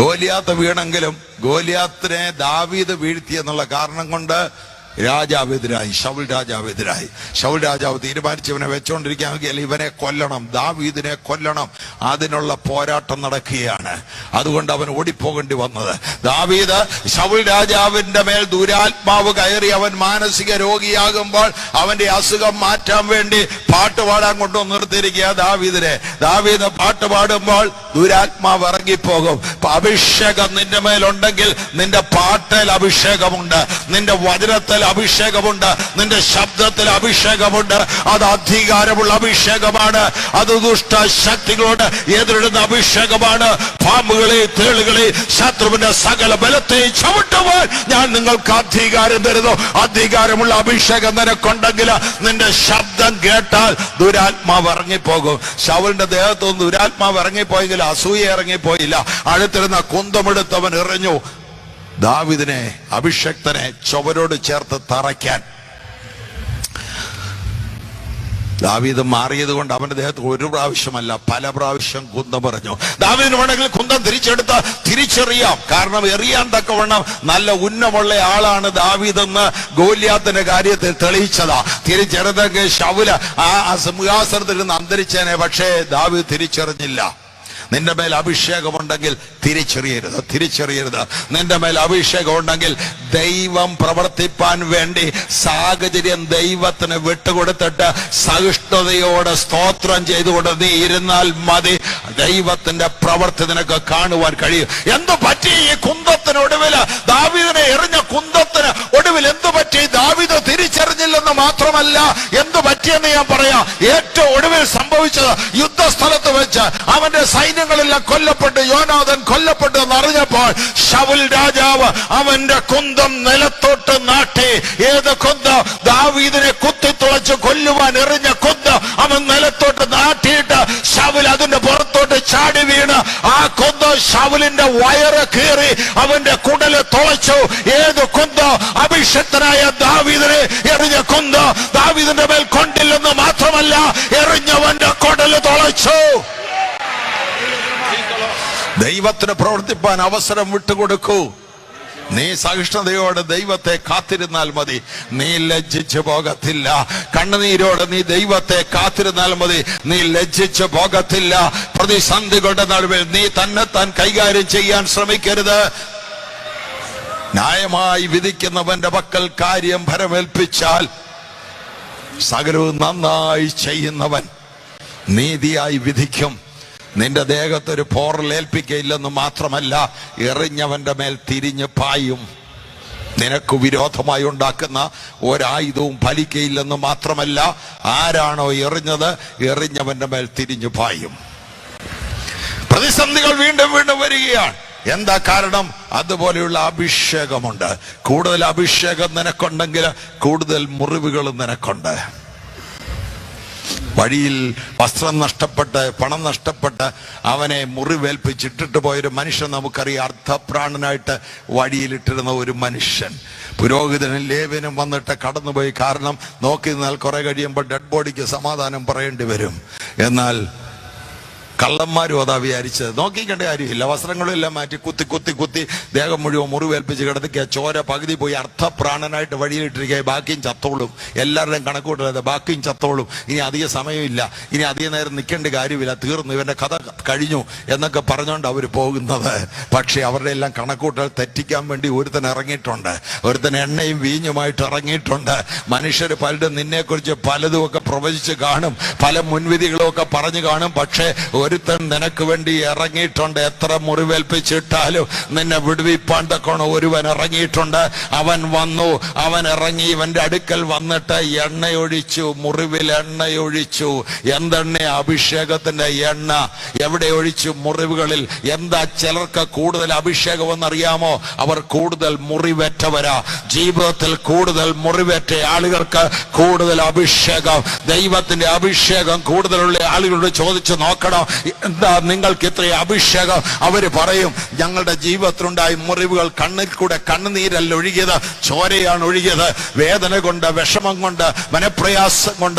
ഗോലിയാത്ത് വീണെങ്കിലും ഗോലിയാത്തിനെ ദാവീദ് വീഴ്ത്തി എന്നുള്ള കാരണം കൊണ്ട് രാജാവ് എതിരായി ഷൗൽ രാജാവ് എതിരായി ഷൗൽ രാജാവ് തീരുമാനിച്ചവനെ വെച്ചോണ്ടിരിക്കുകയാണെങ്കിൽ ഇവനെ കൊല്ലണം ദാവീദിനെ കൊല്ലണം. അതിനുള്ള പോരാട്ടം നടക്കുകയാണ്. അതുകൊണ്ട് അവൻ ഓടിപ്പോകേണ്ടി വന്നത്. ദാവീദ് ഷൗൽ രാജാവിന്റെ മേൽ ദുരാത്മാവ് കയറി അവൻ മാനസിക രോഗിയാകുമ്പോൾ അവന്റെ അസുഖം മാറ്റാൻ വേണ്ടി പാട്ട് പാടാൻ കൊണ്ടു നിർത്തിയിരിക്കുക ദാവീദിനെ. ദാവീദ് പാട്ട് പാടുമ്പോൾ ദുരാത്മാവ് ഇറങ്ങിപ്പോകും. അഭിഷേകം നിന്റെ മേലുണ്ടെങ്കിൽ നിന്റെ പാട്ടിൽ അഭിഷേകമുണ്ട്. നിന്റെ വചനത്തിൽ അഭിഷേകമുണ്ട്. നിന്റെ ശബ്ദത്തിൽ അഭിഷേകമുണ്ട്. അത് അധികാരമുള്ള അഭിഷേകമാണ്. അത് ദുഷ്ട ശക്തികളോട് എതിരിടുന്ന അഭിഷേകമാണ്. പാമ്പുകളെ തേളുകളെ ശത്രുവിന്റെ സകല ബലത്തെ ചവിട്ടുവാൻ ഞാൻ നിങ്ങൾക്ക് അധികാരം തരുന്നു. അധികാരമുള്ള അഭിഷേകം നിനക്കുണ്ടെങ്കിൽ നിന്റെ ശബ്ദം കേട്ടാൽ ദുരാത്മാവ് ഇറങ്ങിപ്പോകും. ശവലിന്റെ ദേഹത്തൊന്നും ദുരാത്മാവ് ഇറങ്ങിപ്പോയെങ്കിൽ അസൂയ ഇറങ്ങിപ്പോയില്ല. അടുത്തിരുന്ന കുന്തമെടുത്തവൻ എറിഞ്ഞു. ദാവിദിനെ അഭിഷക്തനെ ചുവരോട് ചേർത്ത് തറയ്ക്കാൻ. ദാവീദ് മാറിയത് കൊണ്ട് അവന്റെ ദേഹത്ത് ഒരു പ്രാവശ്യമല്ല പല പ്രാവശ്യം കുന്ത പറഞ്ഞു. ദാവീദിന് വേണമെങ്കിൽ കുന്തം തിരിച്ചെടുത്ത തിരിച്ചറിയാം. കാരണം എറിയാൻ തക്കവണ്ണം നല്ല ഉന്നമുള്ള ആളാണ് ദാവീദെന്ന് ഗോല്യാത്തിന്റെ കാര്യത്തിൽ തെളിയിച്ചതാ. തിരിച്ചെടുത്തെങ്കിൽ ശൗല ആ സിംഹാസനത്തിൽ നിന്ന് അന്തരിച്ചേനെ പക്ഷേ ദാവീദ് തിരിച്ചറിഞ്ഞില്ല. നിന്റെ മേൽ അഭിഷേകമുണ്ടെങ്കിൽ തിരിച്ചറിയരുത് തിരിച്ചറിയരുത്. നിന്റെ മേൽ അഭിഷേകം ഉണ്ടെങ്കിൽ ദൈവം പ്രവർത്തിപ്പാൻ വേണ്ടി സാഹചര്യം ദൈവത്തിന് വിട്ടുകൊടുത്തിട്ട് സഹിഷ്ണുതയോടെ സ്തോത്രം ചെയ്തുകൊണ്ട് നീ ഇരുന്നാൽ മതി. ദൈവത്തിന്റെ പ്രവർത്തി നിനക്ക് കാണുവാൻ കഴിയും. എന്തു പറ്റി ഈ കുന്തത്തിന് ഒടുവിൽ? ദാവിദിനെ എറിഞ്ഞ കുന്തത്തിന് ഒടുവിൽ എന്തു പറ്റി? ദാവിദ് തിരിച്ചറിഞ്ഞില്ലെന്ന് മാത്രമല്ല എന്തു പറ്റിയെന്ന് ഞാൻ പറയാം. ഏറ്റവും ഒടുവിൽ സംഭവിച്ചത് യുദ്ധസ്ഥലത്ത് വെച്ച് അവന്റെ സൈന്യങ്ങളെല്ലാം കൊല്ലപ്പെട്ട് യോനാഥൻ കൊല്ലപ്പെട്ടു എന്ന് അറിഞ്ഞപ്പോൾ ശവുൽ രാജാവ് അവന്റെ കുന്തം നിലത്തോട്ട് നാട്ടി. ഏത് കുന്തം? ദാവീദിനെ കുത്തി തുളച്ച് കൊല്ലുവാൻ എറിഞ്ഞ കുന്തം അവൻ നിലത്തോട്ട് നാട്ടിയിട്ട് ശവുൽ അതിന്റെ പുറത്തോട്ട് ചാടി വീണ്. ആ കുന്തം ശവുലിന്റെ വയറ് കീറി അവന്റെ കുടൽ തുളച്ചു. ഏത് കുന്തം? അഭിഷക്തനായ ദൈവത്തിന് പ്രവർത്തിപ്പാൻ അവസരം വിട്ടുകൊടുക്കൂ. നീ സഹിഷ്ണുതയോടെ ദൈവത്തെ കാത്തിരുന്നാൽ മതി. നീ ലജ്ജിച്ചു പോകത്തില്ല. കണ്ണുനീരോടെ നീ ദൈവത്തെ കാത്തിരുന്നാൽ മതി. നീ ലജ്ജിച്ചു പോകത്തില്ല. പ്രതിസന്ധികളുടെ നടുവിൽ നീ തന്നെ താൻ കൈകാര്യം ചെയ്യാൻ ശ്രമിക്കരുത്. ന്യായമായി വിധിക്കുന്നവന്റെ പക്കൽ കാര്യം ഭരമേൽപ്പിച്ചാൽ സകലവും നന്നായി ചെയ്യുന്നവൻ നീതിയായി വിധിക്കും. നിന്റെ ദേഹത്തൊരു പോറലേൽപ്പിക്കയില്ലെന്ന് മാത്രമല്ല എറിഞ്ഞവന്റെ മേൽ തിരിഞ്ഞ് പായും. നിനക്ക് വിരോധമായി ഉണ്ടാക്കുന്ന ഒരായുധവും ഫലിക്കയില്ലെന്ന് മാത്രമല്ല ആരാണോ എറിഞ്ഞത് എറിഞ്ഞവന്റെ മേൽ തിരിഞ്ഞു പായും. പ്രതിസന്ധികൾ വീണ്ടും വീണ്ടും വരികയാണ്. എന്താ കാരണം? അതുപോലെയുള്ള അഭിഷേകമുണ്ട്. കൂടുതൽ അഭിഷേകം നിനക്കുണ്ടെങ്കിൽ കൂടുതൽ മുറിവുകളും നിനക്കുണ്ട്. വഴിയിൽ വസ്ത്രം നഷ്ടപ്പെട്ട് പണം നഷ്ടപ്പെട്ട് അവനെ മുറിവേൽപ്പിച്ചിട്ടിട്ട് പോയൊരു മനുഷ്യൻ നമുക്കറിയാം. അർത്ഥപ്രാണനായിട്ട് വഴിയിലിട്ടിരുന്ന ഒരു മനുഷ്യൻ. പുരോഹിതനും ലേവനും വന്നിട്ട് കടന്നുപോയി. കാരണം നോക്കി നിന്നാൽ കുറെ കഴിയുമ്പോൾ ഡെഡ് ബോഡിക്ക് സമാധാനം പറയേണ്ടി വരും. എന്നാൽ കള്ളന്മാരും അതാ വിചാരിച്ചത്. നോക്കിക്കേണ്ട കാര്യമില്ല വസ്ത്രങ്ങളും എല്ലാം മാറ്റി കുത്തി കുത്തി കുത്തി ദേഹം മുഴുവൻ മുറിവേൽപ്പിച്ച് കിടത്തിക്കുക ചോര പകുതി പോയി അർത്ഥപ്രാണനായിട്ട് വഴിയിലിട്ടിരിക്കുക ബാക്കിയും ചത്തോളും. എല്ലാവരുടെയും കണക്കൂട്ടരുത് ബാക്കിയും ചത്തോളും. ഇനി അധിക സമയമില്ല ഇനി അധിക നേരം നിൽക്കേണ്ട കാര്യമില്ല. തീർന്നു. ഇവന്റെ കഥ കഴിഞ്ഞു എന്നൊക്കെ പറഞ്ഞുകൊണ്ട് അവർ പോകുന്നത്. പക്ഷേ അവരുടെ എല്ലാം കണക്കൂട്ടൽ തെറ്റിക്കാൻ വേണ്ടി ഒരുത്തൻ ഇറങ്ങിയിട്ടുണ്ട്. ഒരുത്തൻ എണ്ണയും വീഞ്ഞുമായിട്ട് ഇറങ്ങിയിട്ടുണ്ട്. മനുഷ്യർ പലരും നിന്നെക്കുറിച്ച് പലതും ഒക്കെ പ്രവചിച്ച് കാണും. പല മുൻവിധികളും ഒക്കെ പറഞ്ഞു കാണും. പക്ഷേ ഒരുത്തൻ നിനക്ക് വേണ്ടി ഇറങ്ങിയിട്ടുണ്ട്. എത്ര മുറിവേൽപ്പിച്ചിട്ടാലും നിന്നെ വിടുവിപ്പാൻ തക്കോണം ഒരുവൻ ഇറങ്ങിയിട്ടുണ്ട്. അവൻ വന്നു. അവൻ ഇറങ്ങി. ഇവന്റെ അടുക്കൽ വന്നിട്ട് എണ്ണയൊഴിച്ചു. മുറിവിൽ എണ്ണയൊഴിച്ചു. എന്തെണ്ണ അഭിഷേകത്തിന്റെ എണ്ണ. എവിടെ ഒഴിച്ചു? മുറിവുകളിൽ. എന്താ ചിലർക്ക് കൂടുതൽ അഭിഷേകം അഭിഷേകമെന്നറിയാമോ? അവർ കൂടുതൽ മുറിവേറ്റവരാ. ജീവിതത്തിൽ കൂടുതൽ മുറിവേറ്റ ആളുകൾക്ക് കൂടുതൽ അഭിഷേകം. ദൈവത്തിന്റെ അഭിഷേകം കൂടുതലുള്ള ആളുകളോട് ചോദിച്ചു നോക്കണം. എന്താ നിങ്ങൾക്ക് ഇത്ര അഭിഷേകം? അവർ പറയും ഞങ്ങളുടെ ജീവിതത്തിലുണ്ടായ മുറിവുകൾ കണ്ണിൽ കൂടെ കണ്ണുനീരല്ല ഒഴുകിയത് ചോരയാണ് ഒഴുകിയത്. വേദന കൊണ്ട് വിഷമം കൊണ്ട് മനപ്രയാസം കൊണ്ട്